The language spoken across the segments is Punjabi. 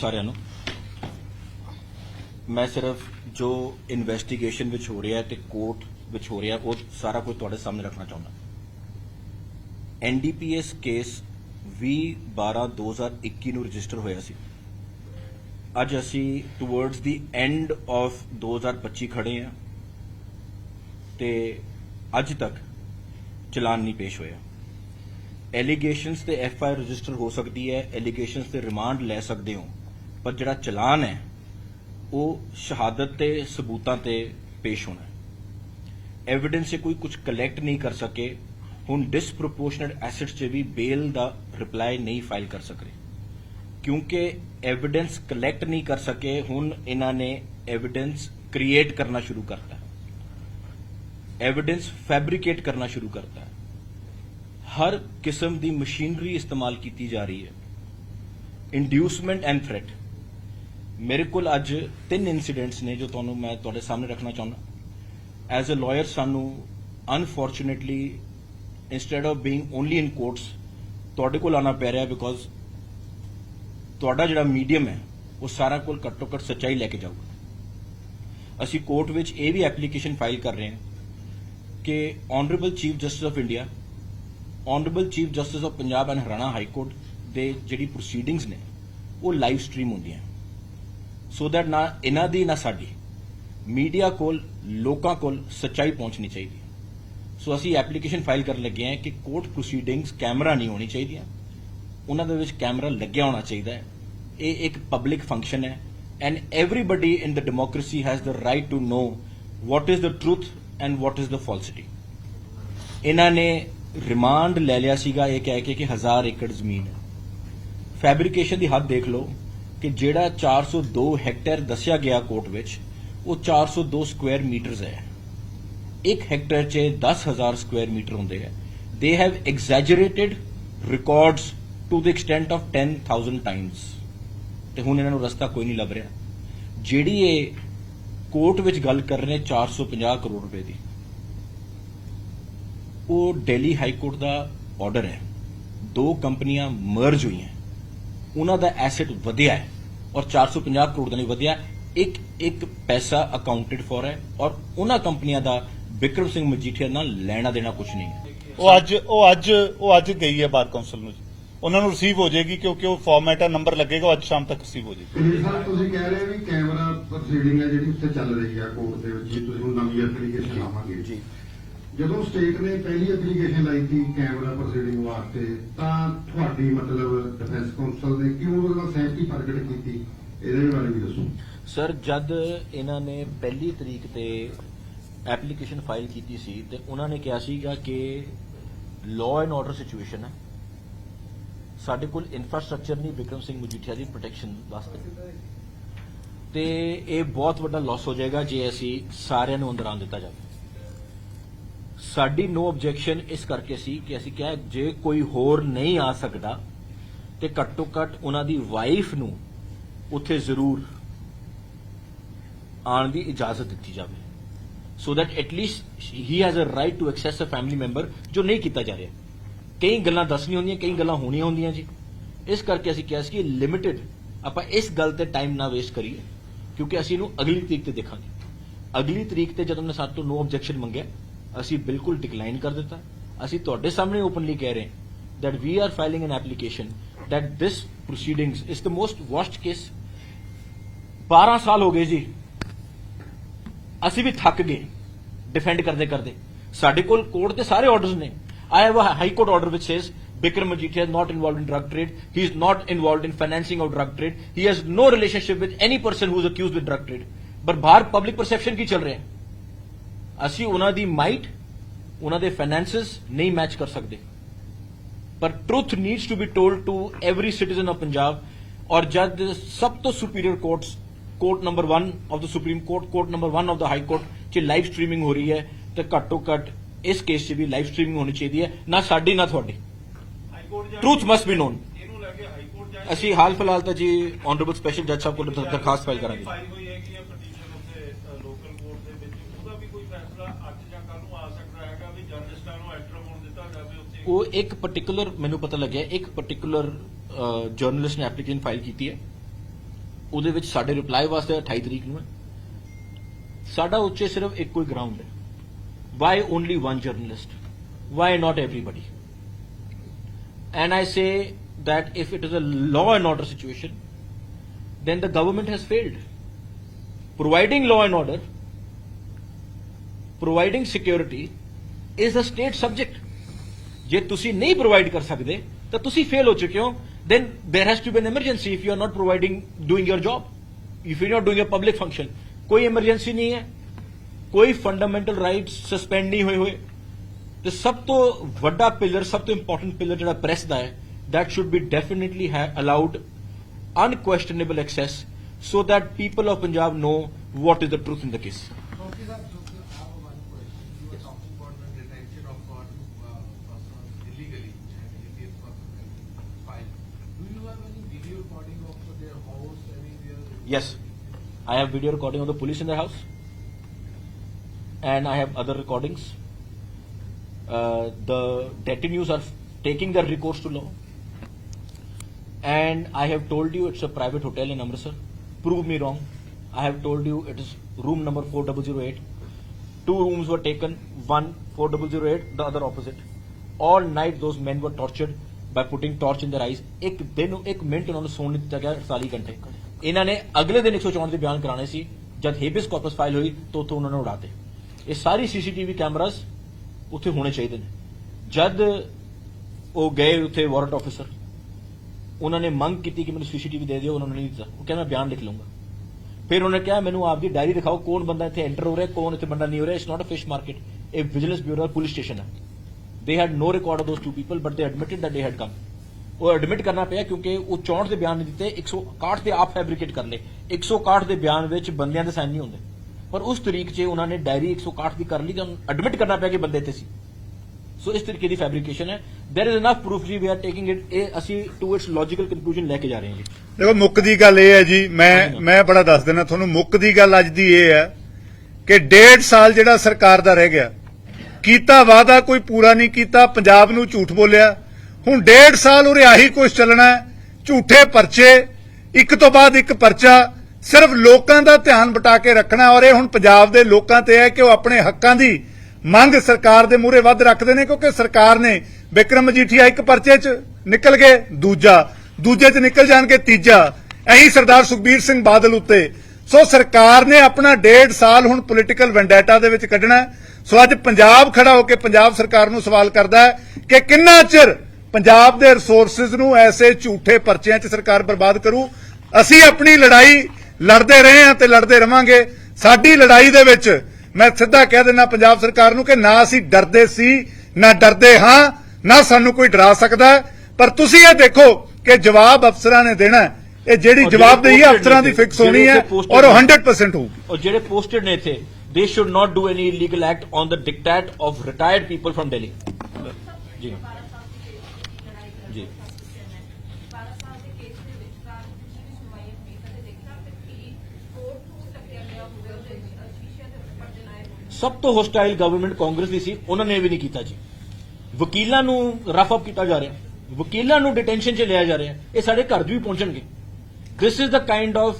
ਸਾਰਿਆਂ ਨੂੰ। ਮੈਂ ਸਿਰਫ ਜੋ ਇਨਵੈਸਟੀਗੇਸ਼ਨ ਵਿੱਚ ਹੋ ਰਿਹਾ ਤੇ ਕੋਰਟ ਵਿੱਚ ਹੋ ਰਿਹਾ, ਉਹ ਸਾਰਾ ਕੁਝ ਤੁਹਾਡੇ ਸਾਹਮਣੇ ਰੱਖਣਾ ਚਾਹੁੰਦਾ। ਐਨਡੀਪੀਐਸ ਕੇਸ 20/12/2021 ਨੂੰ ਰਜਿਸਟਰ ਹੋਇਆ ਸੀ। ਅੱਜ ਅਸੀਂ ਟੁਵਰਡਸ ਦੀ ਐਂਡ ਆਫ 2025 ਖੜੇ ਹਾਂ ਤੇ ਅੱਜ ਤੱਕ ਚਲਾਨ ਨਹੀਂ ਪੇਸ਼ ਹੋਇਆ। ਐਲੀਗੇਸ਼ਨਸ ਤੇ ਐਫ ਆਈ ਆਰ ਰਜਿਸਟਰ ਹੋ ਸਕਦੀ ਹੈ ਐਲੀਗੇਸ਼ਨਸ ਤੇ ਰਿਮਾਂਡ ਲੈ ਸਕਦੇ ਹੋ। ਪਰ ਜਿਹੜਾ ਚਲਾਨ ਹੈ, ਉਹ ਸ਼ਹਾਦਤ ਤੇ ਸਬੂਤਾਂ ਤੇ ਪੇਸ਼ ਹੋਣਾ ਐਵੀਡੈਂਸ 'ਚ ਕੋਈ ਕੁਝ ਕਲੈਕਟ ਨਹੀਂ ਕਰ ਸਕੇ, ਹੁਣ ਡਿਸਪ੍ਰੋਪੋਰਸ਼ਨੇਟ ਐਸੈਟਸ 'ਚ ਵੀ ਬੇਲ ਦਾ ਰਿਪਲਾਈ ਨਹੀਂ ਫਾਈਲ ਕਰ ਸਕਦੇ ਕਿਉਂਕਿ ਐਵੀਡੈਂਸ ਕਲੈਕਟ ਨਹੀਂ ਕਰ ਸਕੇ, ਹੁਣ ਇਹਨਾਂ ਨੇ ਐਵੀਡੈਂਸ ਕ੍ਰੀਏਟ ਕਰਨਾ ਸ਼ੁਰੂ ਕਰਤਾ ਐਵੀਡੈਂਸ ਫੈਬਰੀਕੇਟ ਕਰਨਾ ਸ਼ੁਰੂ ਕਰਤਾ ਹੈ। ਹਰ ਕਿਸਮ ਦੀ ਮਸ਼ੀਨਰੀ ਇਸਤੇਮਾਲ ਕੀਤੀ ਜਾ ਰਹੀ ਹੈ। ਇੰਡਿਊਸਮੈਂਟ ਐਂਡ ਥ੍ਰੈਟ ਮੇਰੇ ਕੋਲ ਅੱਜ ਤਿੰਨ ਇਨਸੀਡੈਂਟਸ ਨੇ ਜੋ ਤੁਹਾਨੂੰ ਮੈਂ ਤੁਹਾਡੇ ਸਾਹਮਣੇ ਰੱਖਣਾ ਚਾਹੁੰਦਾ। ਐਜ਼ ਅ ਲਾਇਰ ਸਾਨੂੰ unfortunately instead of being only in courts ਤੁਹਾਡੇ ਕੋਲ ਆਣਾ ਪੈ ਰਿਹਾ ਬਿਕੋਜ਼ ਤੁਹਾਡਾ ਜਿਹੜਾ ਮੀਡੀਅਮ ਹੈ, ਉਹ ਸਾਰਾ ਕੋਲ ਘੱਟੋ ਘੱਟ ਸੱਚਾਈ ਲੈ ਕੇ ਜਾਊਗਾ। ਅਸੀਂ ਕੋਰਟ ਵਿੱਚ ਇਹ ਵੀ ਐਪਲੀਕੇਸ਼ਨ ਫਾਈਲ ਕਰ ਰਹੇ ਹਾਂ ਕਿ honourable chief justice of India honourable chief justice of Punjab and Haryana high court ਦੇ ਜਿਹੜੀ ਪ੍ਰੋਸੀਡਿੰਗਸ ਨੇ, ਉਹ ਲਾਈਵ ਸਟ੍ਰੀਮ ਹੁੰਦੀਆਂ। ਸੋ ਦੈਟ ਨਾ ਇਹਨਾਂ ਦੀ, ਨਾ ਸਾਡੀ। ਮੀਡੀਆ ਕੋਲ, ਲੋਕਾਂ ਕੋਲ ਸੱਚਾਈ ਪਹੁੰਚਣੀ ਚਾਹੀਦੀ। ਹੈ ਸੋ ਅਸੀਂ ਐਪਲੀਕੇਸ਼ਨ ਫਾਈਲ ਕਰਨ ਲੱਗੇ ਹਾਂ ਕਿ ਕੋਰਟ ਪ੍ਰੋਸੀਡਿੰਗਸ ਕੈਮਰਾ ਨਹੀਂ ਹੋਣੀ ਚਾਹੀਦੀਆਂ। ਉਹਨਾਂ ਦੇ ਵਿੱਚ ਕੈਮਰਾ ਲੱਗਿਆ ਹੋਣਾ ਚਾਹੀਦਾ ਹੈ। ਇਹ ਇੱਕ ਪਬਲਿਕ ਫੰਕਸ਼ਨ ਹੈ। And everybody in the democracy has the right to know what is the truth and what is the falsity ਇਹਨਾਂ ਨੇ ਰਿਮਾਂਡ ਲੈ ਲਿਆ ਸੀਗਾ ਇਹ ਕਹਿ ਕੇ ਕਿ 1000 ਏਕੜ ਜ਼ਮੀਨ ਹੈ। ਫੈਬਰਿਕੇਸ਼ਨ ਦੀ ਹੱਦ ਦੇਖ ਲਓ। ਕਿ ਜਿਹੜਾ 402 ਹੈਕਟੇਅਰ ਦੱਸਿਆ ਗਿਆ ਕੋਰਟ ਵਿੱਚ, ਉਹ 402 ਸਕੁਆਇਰ ਮੀਟਰਸ ਹੈ। ਇੱਕ ਹੈਕਟੇਅਰ 'ਚ 10000 ਸਕੁਆਇਰ ਮੀਟਰ ਹੁੰਦੇ ਹੈ। They have exaggerated records to the extent of 10000 times ਤੇ ਹੁਣ ਇਹਨਾਂ ਨੂੰ ਰਸਤਾ ਕੋਈ ਨਹੀਂ ਲੱਭ ਰਿਹਾ। ਜਿਹੜੀ ਇਹ ਕੋਰਟ ਵਿੱਚ ਗੱਲ ਕਰ ਰਹੇ ਨੇ 450 ਕਰੋੜ ਰੁਪਏ ਦੀ, ਉਹ ਦਿੱਲੀ ਹਾਈ ਕੋਰਟ ਦਾ ਆਰਡਰ ਹੈ। ਦੋ ਕੰਪਨੀਆਂ ਮਰਜ ਹੋਈਆਂ। ਉਹਨਾਂ ਦਾ ਐਸੈਟ ਵਧਿਆ ਹੈ ਔਰ 450 ਕਰੋੜ ਦਾ ਨਹੀਂ ਵਧਿਆ ਇੱਕ ਇੱਕ ਪੈਸਾ ਅਕਾਊਂਟਡ ਫॉर ਹੈ ਔਰ ਉਹਨਾਂ ਕੰਪਨੀਆਂ ਦਾ ਵਿਕਰਮ ਸਿੰਘ ਮਜੀਠੀਆ ਨਾਲ ਲੈਣਾ ਦੇਣਾ ਕੁਝ ਨਹੀਂ ਹੈ। ਉਹ ਅੱਜ ਉਹ ਅੱਜ ਉਹ ਅੱਜ ਗਈ ਹੈ ਬਾਰ ਕੌਂਸਲ ਨੂੰ ਉਹਨਾਂ ਨੂੰ ਰਿਸੀਵ ਹੋ ਜਾਏਗੀ ਕਿਉਂਕਿ ਉਹ ਫਾਰਮੈਟ ਆ ਨੰਬਰ ਲੱਗੇਗਾ ਉਹ ਅੱਜ ਸ਼ਾਮ ਤੱਕ ਰਿਸੀਵ ਹੋ ਜਾਏਗੀ। ਸਰ ਤੁਸੀਂ ਕਹਿ ਰਹੇ ਵੀ ਕੈਮਰਾ ਪ੍ਰੋਸੀਡਿੰਗ ਹੈ ਜਿਹੜੀ ਉੱਥੇ ਚੱਲ ਰਹੀ ਹੈ ਕੋਰਟ ਦੇ ਵਿੱਚ ਜੀ ਤੁਸੀਂ ਹੁਣ ਨਵੀਂ ਐਪਲੀਕੇਸ਼ਨ ਲਾਵਾਂਗੇ। ਜੀ। ਜਦੋਂ ਸਟੇਟ ਨੇ ਪਹਿਲੀ ਐਪਲੀਕੇਸ਼ਨ ਲਾਈ ਸੀ ਕੈਮਰਾ ਪ੍ਰੋਸੀਡਿੰਗ ਵਾਸਤੇ, ਤਾਂ ਤੁਹਾਡੀ ਮਤਲਬ ਡਿਫੈਂਸ ਕਾਉਂਸਲ ਨੇ ਕਿਉਂ ਉਹਦੇ ਸਹਿਮਤੀ ਪ੍ਰਗਟ ਕੀਤੀ? ਇਹਦੇ ਬਾਰੇ ਵੀ ਦੱਸੋ। ਸਰ ਜਦ ਇਹਨਾਂ ਨੇ ਪਹਿਲੀ ਤਰੀਕ ਤੇ ਐਪਲੀਕੇਸ਼ਨ ਫਾਈਲ ਕੀਤੀ ਸੀ, ਤੇ ਉਹਨਾਂ ਨੇ ਕਿਹਾ ਸੀਗਾ ਕਿ ਲਾਅ ਐਂਡ ਆਰਡਰ ਸਿਚੁਏਸ਼ਨ ਹੈ। ਸਾਡੇ ਕੋਲ ਇਨਫਰਾਸਟ੍ਰਕਚਰ ਨਹੀਂ, ਵਿਕਰਮ ਸਿੰਘ ਮਜੀਠੀਆ ਦੀ ਪ੍ਰੋਟੈਕਸ਼ਨ ਵਾਸਤੇ। ਤੇ ਇਹ ਬਹੁਤ ਵੱਡਾ ਲਾਸ ਹੋ ਜਾਏਗਾ ਜੇ ਅਸੀਂ ਸਾਰਿਆਂ ਨੂੰ ਅੰਦਰ ਆਉਣ ਦਿੱਤਾ ਜਾਵੇ। ਸਾਡੀ ਨੋ ਆਬਜੈਕਸ਼ਨ ਇਸ ਕਰਕੇ ਸੀ ਕਿ ਅਸੀਂ ਕਿਹਾ ਜੇ ਕੋਈ ਹੋਰ ਨਹੀਂ ਆ ਸਕਦਾ ਤੇ ਘੱਟੋ ਘੱਟ ਉਹਨਾਂ ਦੀ ਵਾਈਫ ਨੂੰ ਉੱਥੇ ਜ਼ਰੂਰ ਆਉਣ ਦੀ ਇਜਾਜ਼ਤ ਦਿੱਤੀ ਜਾਵੇ। So that at least he has a right to access a family member ਜੋ ਨਹੀਂ ਕੀਤਾ ਜਾ ਰਿਹਾ। ਕਈ ਗੱਲਾਂ ਦੱਸਣੀਆਂ ਹੁੰਦੀਆਂ, ਕਈ ਗੱਲਾਂ ਹੋਣੀਆਂ ਹੁੰਦੀਆਂ ਜੀ। ਇਸ ਕਰਕੇ ਅਸੀਂ ਕਿਹਾ ਸੀ ਕਿ ਲਿਮਿਟਿਡ ਆਪਾਂ ਇਸ ਗੱਲ ਤੇ ਟਾਈਮ ਨਾ ਵੇਸਟ ਕਰੀਏ, ਕਿਉਂਕਿ ਅਸੀਂ ਇਹਨੂੰ ਅਗਲੀ ਤਰੀਕ ਤੇ ਦੇਖਾਂਗੇ। ਅਗਲੀ ਤਰੀਕ ਤੇ ਜਦੋਂ ਨੇ ਸਾਡੇ ਤੋਂ ਨੋ ਆਬਜੈਕਸ਼ਨ ਮੰਗਿਆ ਅਸੀਂ ਬਿਲਕੁਲ ਡਿਕਲਾਈਨ ਕਰ ਦਿੱਤਾ ਅਸੀਂ ਤੁਹਾਡੇ ਸਾਹਮਣੇ ਓਪਨਲੀ ਕਹਿ ਰਹੇ ਹਾਂ that we are filing an application that this proceedings is the most worst case 12 ਸਾਲ ਹੋ ਗਏ ਜੀ ਅਸੀਂ ਵੀ ਥੱਕ ਗਏ ਡਿਫੈਂਡ ਕਰਦੇ ਕਰਦੇ ਸਾਡੇ ਕੋਲ ਕੋਰਟ ਦੇ ਸਾਰੇ ਆਰਡਰਸ ਨੇ I have uh high court order which says Bikram Majithia is not involved in drug trade. He is not involved in financing of drug trade. He has no relationship with any person who is accused with drug trade. ਪਰ ਬਾਹਰ ਪਬਲਿਕ ਪਰਸੈਪਸ਼ਨ ਕੀ ਚੱਲ ਰਿਹਾ ਹੈ ਅਸੀਂ ਉਹਨਾਂ ਦੀ ਮਾਈਟ ਉਹਨਾਂ ਦੇ ਫਾਈਨੈਂਸਸ ਨਹੀਂ ਮੈਚ ਕਰ ਸਕਦੇ। ਪਰ truth needs to be told to every citizen of Punjab ਔਰ ਜਦ ਸਭ ਤੋਂ superior courts court number 1 of the supreme court court number 1 of the high court 'ਚ ਲਾਈਵ ਸਟ੍ਰੀਮਿੰਗ ਹੋ ਰਹੀ ਹੈ, ਤੇ ਘੱਟੋ ਘੱਟ ਇਸ ਕੇਸ 'ਚ ਵੀ ਲਾਈਵ ਸਟ੍ਰੀਮਿੰਗ ਹੋਣੀ ਚਾਹੀਦੀ ਹੈ, ਨਾ ਸਾਡੀ, ਨਾ ਤੁਹਾਡੀ। ਟਰੂਥ ਮਸਟ ਬੀ ਨੋਨ ਅਸੀਂ ਹਾਲ ਫਿਲਹਾਲ ਤਾਂ ਜੀ ਆਨਰੇਬਲ ਸਪੈਸ਼ਲ ਜੱਜ ਸਾਹਿਬ ਕੋਲ ਦਰਖਾਸਤ ਫਾਈਲ ਕਰਾਂਗੇ ਫਾਈਲ ਹੋਈ ਹੈਗੀ ਹੈ ਪਟੀਸ਼ਨ ਉੱਤੇ ਲੋਕਲ ਕੋਰਟ ਦੇ ਵਿੱਚ ਉਹਦਾ ਵੀ ਕੋਈ ਫੈਸਲਾ ਅੱਜ ਜਾਂ ਕੱਲ ਨੂੰ ਆ ਸਕਦਾ ਹੈਗਾ ਵੀ ਜਰਨਲਿਸਟਾਂ ਨੂੰ ਐਂਟਰ ਹੋਣ ਦਿੱਤਾ ਜਾਵੇ ਉੱਥੇ ਉਹ ਇੱਕ ਪਾਰਟਿਕੂਲਰ ਮੈਨੂੰ ਪਤਾ ਲੱਗਿਆ ਇੱਕ ਪਾਰਟਿਕੂਲਰ ਜਰਨਲਿਸਟ ਨੇ ਐਪਲੀਕੇਸ਼ਨ ਫਾਈਲ ਕੀਤੀ ਹੈ ਉਹਦੇ ਵਿੱਚ ਸਾਡੇ ਰਿਪਲਾਈ ਵਾਸਤੇ 28 ਤਰੀਕ ਨੂੰ ਹੈ ਸਾਡਾ ਉੱਚੇ ਸਿਰਫ ਇੱਕੋ ਹੀ ਗਰਾਊਂਡ ਹੈ why only one journalist why not everybody and I say that if it is a law and order situation, then the government has failed. Providing law and order, providing security is a state subject. ਜੇ ਤੁਸੀਂ ਨਹੀਂ ਪ੍ਰੋਵਾਈਡ ਕਰ ਸਕਦੇ ਤਾਂ ਤੁਸੀਂ ਫੇਲ ਹੋ ਚੁੱਕੇ ਹੋ then there has to be an emergency if you are not providing doing your job if you are not doing a public function ਕੋਈ emergency ਨਹੀਂ ਹੈ ਕੋਈ ਫੰਡਾਮੈਂਟਲ ਰਾਈਟਸ ਸਸਪੈਂਡ ਨਹੀਂ ਹੋਏ ਹੋਏ ਤੇ ਸਭ ਤੋਂ ਵੱਡਾ ਪਿਲਰ ਸਭ ਤੋਂ ਇੰਪੋਰਟੈਂਟ ਪਿਲਰ ਜਿਹੜਾ ਪ੍ਰੈਸ ਦਾ ਹੈ that should be definitely have allowed unquestionable access so that people of Punjab know what is the truth in the case. Okay, sir. So, sir, Yes, I have video recording of the police in the house, and I have other recordings. Uh, the detainees are taking their recourse to law, and I have told you it's a private hotel in Amritsar. Prove me wrong. I have told you it is room number 4008. Two rooms were taken, one 4008, the other opposite. All night those men were tortured by putting torch in their eyes. एक दिन एक मिनट उन्होंने सोने तक गया घंटे ਇਹਨਾਂ ਨੇ ਅਗਲੇ ਦਿਨ 104 ਦੇ ਬਿਆਨ ਕਰਾਣੇ ਸੀ, ਜਦ ਹੇਬਿਸ ਕਾਰਪਸ ਫਾਈਲ ਹੋਈ ਤਾਂ ਉੱਥੋਂ ਉਹਨਾਂ ਨੇ ਉਡਾਤੇ। ਇਹ ਸਾਰੀ ਸੀਸੀਟੀਵੀ ਕੈਮਰਾਸ ਉੱਥੇ ਹੋਣੇ ਚਾਹੀਦੇ ਨੇ। ਜਦ ਉਹ ਗਏ ਉੱਥੇ ਵਾਰੰਟ ਆਫੀਸਰ, ਉਹਨਾਂ ਨੇ ਮੰਗ ਕੀਤੀ ਕਿ ਮੈਨੂੰ ਸੀਸੀਟੀਵੀ ਦੇ ਦਿਓ, ਉਹਨਾਂ ਨੇ ਨਹੀਂ ਦਿੱਤਾ। ਉਹ ਕਹਿੰਦਾ, ਮੈਂ ਬਿਆਨ ਲਿਖ ਲਵਾਂਗਾ ਫਿਰ ਉਹਨੇ ਕਿਹਾ, ਮੈਨੂੰ ਆਪਦੀ ਡਾਇਰੀ ਦਿਖਾਓ, ਕੌਣ ਬੰਦਾ ਇੱਥੇ ਐਂਟਰ ਹੋ ਰਿਹਾ, ਕੌਣ ਇੱਥੇ ਬੰਦਾ ਨਹੀਂ ਹੋ ਰਿਹਾ it's not a fish market ਇਹ ਵਿਜੀਲੈਂਸ ਬਿਊਰੋ ਪੁਲਿਸ ਸਟੇਸ਼ਨ ਹੈ। They had no record of those two people but they admitted that they had come. ਉਹ ਐਡਮਿਟ ਕਰਨਾ ਪਿਆ ਕਿਉਂਕਿ ਉਹ 64 ਦੇ ਬਿਆਨ ਨਹੀਂ ਦਿੱਤੇ 161 ਦੇ ਆਪ ਫੈਬਰਿਕੇਟ ਕਰ ਲਏ 161 ਦੇ ਬਿਆਨ ਵਿੱਚ ਬੰਦਿਆਂ ਦੇ ਸਾਈਨ ਨਹੀਂ ਹੁੰਦੇ ਪਰ ਉਸ ਤਰੀਕ 'ਚ ਉਹਨਾਂ ਨੇ ਡਾਇਰੀ 161 ਦੀ ਕਰ ਲਈ ਤਾਂ ਐਡਮਿਟ ਕਰਨਾ ਪਿਆ ਕਿ ਬੰਦੇ ਇੱਥੇ ਸੀ ਸੋ ਇਸ ਤਰੀਕੇ ਦੀ ਫੈਬਰਿਕੇਸ਼ਨ ਹੈ देयर इज ਇਨਫ ਪ੍ਰੂਫ ਜੀ ਵੀ ਆਰ ਟੇਕਿੰਗ ਇਟ ਇਹ ਅਸੀਂ ਟੂ ਇਟਸ ਲੌਜੀਕਲ ਕਨਕਲੂਜਨ ਲੈ ਕੇ ਜਾ ਰਹੇ ਹਾਂ ਜੀ ਦੇਖੋ ਮੁੱਕ ਦੀ ਗੱਲ ਇਹ ਹੈ ਜੀ ਮੈਂ ਮੈਂ ਬੜਾ ਦੱਸ ਦਿੰਦਾ ਤੁਹਾਨੂੰ ਮੁੱਕ ਦੀ ਗੱਲ ਅੱਜ ਦੀ ਇਹ ਹੈ ਕਿ ਡੇਢ ਸਾਲ ਜਿਹੜਾ ਸਰਕਾਰ ਦਾ ਰਹਿ ਗਿਆ ਕੀਤਾ ਵਾਅਦਾ ਕੋਈ ਪੂਰਾ ਨਹੀਂ ਕੀਤਾ ਪੰਜਾਬ ਨੂੰ ਝੂਠ ਬੋਲਿਆ ਹੁਣ ਡੇਢ ਸਾਲ ਉਰੇ ਆਹੀ ਕੁਝ ਚੱਲਣਾ ਝੂਠੇ ਪਰਚੇ, ਇੱਕ ਤੋਂ ਬਾਅਦ ਇੱਕ ਪਰਚਾ, ਸਿਰਫ ਲੋਕਾਂ ਦਾ ਧਿਆਨ ਬਟਾ ਕੇ ਰੱਖਣਾ ਔਰ ਇਹ ਹੁਣ ਪੰਜਾਬ ਦੇ ਲੋਕਾਂ ਤੇ ਹੈ ਕਿ ਉਹ ਆਪਣੇ ਹੱਕਾਂ ਦੀ ਮੰਗ ਸਰਕਾਰ ਦੇ ਮੂਹਰੇ ਵੱਧ ਰੱਖਦੇ ਨੇ ਕਿਉਂਕਿ ਸਰਕਾਰ ਨੇ ਵਿਕਰਮ ਮਜੀਠੀਆ ਇੱਕ ਪਰਚੇ 'ਚ ਨਿਕਲ ਗਏ, ਦੂਜਾ, ਦੂਜੇ 'ਚ ਨਿਕਲ ਜਾਣਗੇ ਤੀਜਾ। ਐਹੀ ਸਰਦਾਰ ਸੁਖਬੀਰ ਸਿੰਘ ਬਾਦਲ ਉੱਤੇ। ਸੋ ਸਰਕਾਰ ਨੇ ਆਪਣਾ ਡੇਢ ਸਾਲ ਹੁਣ ਪੋਲੀਟੀਕਲ ਵੈਂਡੈਟਾ ਦੇ ਵਿੱਚ ਕੱਢਣਾ ਸੋ ਅੱਜ ਪੰਜਾਬ ਖੜਾ ਹੋ ਕੇ ਪੰਜਾਬ ਸਰਕਾਰ ਨੂੰ ਸਵਾਲ ਕਰਦਾ ਹੈ ਕਿ ਕਿੰਨਾ ਚਿਰ ਪੰਜਾਬ ਦੇ ਰਿਸੋਰਸਸ ਨੂੰ ਐਸੇ ਝੂਠੇ ਪਰਚਿਆਂ 'ਚ ਸਰਕਾਰ ਬਰਬਾਦ ਕਰੂ ਅਸੀਂ ਆਪਣੀ ਲੜਾਈ ਲੜਦੇ ਰਹੇ ਹਾਂ ਤੇ ਲੜਦੇ ਰਵਾਂਗੇ ਸਾਡੀ ਲੜਾਈ ਦੇ ਵਿੱਚ ਮੈਂ ਸਿੱਧਾ ਕਹਿ ਦਿੰਦਾ ਪੰਜਾਬ ਸਰਕਾਰ ਨੂੰ ਕਿ ਨਾ ਅਸੀਂ ਡਰਦੇ ਸੀ ਨਾ ਡਰਦੇ ਹਾਂ ਨਾ ਸਾਨੂੰ ਕੋਈ ਡਰਾ ਸਕਦਾ ਹੈ। ਪਰ ਤੁਸੀਂ ਇਹ ਦੇਖੋ ਕਿ ਜਵਾਬ ਅਫਸਰਾਂ ਨੇ ਦੇਣਾ ਹੈ। ਇਹ ਜਿਹੜੀ ਜਵਾਬਦੇਹੀ ਜਿਹੜੇ ਅਫਸਰਾਂ ਦੀ ਫਿਕਸ ਹੋਣੀ ਹੈ ਔਰ ਉਹ ਨੇ। 100% ਹੋਊਗੀ ਔਰ ਜਿਹੜੇ ਪੋਸਟਡ ਨੇ ਇੱਥੇ they should not do any illegal act on the dictate of retired people from Delhi ਜੀ ਜੀ ਬਾਰਾਂ ਸਾਲ ਦੇ ਕੇਸ ਦੇ ਵਿੱਚ ਤਾਂ ਤੁਸੀਂ ਵੀ ਸੁਣਵਾਈ ਨਹੀਂ ਕਦੇ ਦੇਖਿਆ ਕਿ ਕੋਰਟ ਨੂੰ ਟੱਕਿਆ ਗਿਆ ਹੋਵੇ ਉਹਦੇ ਸ਼ੀਸ਼ੇ ਦੇ ਉੱਪਰ ਜਨਾਏ ਹੋਣ ਸਭ ਤੋਂ ਹੋਸਟਾਈਲ ਗਵਰਨਮੈਂਟ ਕਾਂਗਰਸ ਦੀ ਸੀ, ਉਹਨਾਂ ਨੇ ਵੀ ਨਹੀਂ ਕੀਤਾ ਜੀ। ਵਕੀਲਾਂ ਨੂੰ ਰਫ ਅਪ ਕੀਤਾ ਜਾ ਰਿਹਾ। ਵਕੀਲਾਂ ਨੂੰ ਡਿਟੈਂਸ਼ਨ 'ਚ ਲਿਆ ਜਾ ਰਿਹਾ। ਇਹ ਸਾਡੇ ਘਰ 'ਚ ਵੀ ਪਹੁੰਚਣਗੇ। This is the kind of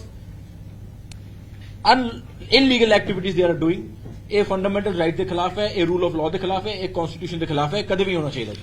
an illegal activities they are doing ਇਹ ਫੰਡਾਮੈਂਟਲ ਰਾਈਟ ਦੇ ਖਿਲਾਫ ਹੈ, ਇਹ ਰੂਲ ਆਫ ਲਾਅ ਦੇ ਖਿਲਾਫ ਹੈ, ਇਹ ਕਨਸਟੀਟਿਊਸ਼ਨ ਦੇ ਖਿਲਾਫ ਹੈ ਕਦੇ ਵੀ ਹੋਣਾ ਚਾਹੀਦਾ ਜੀ।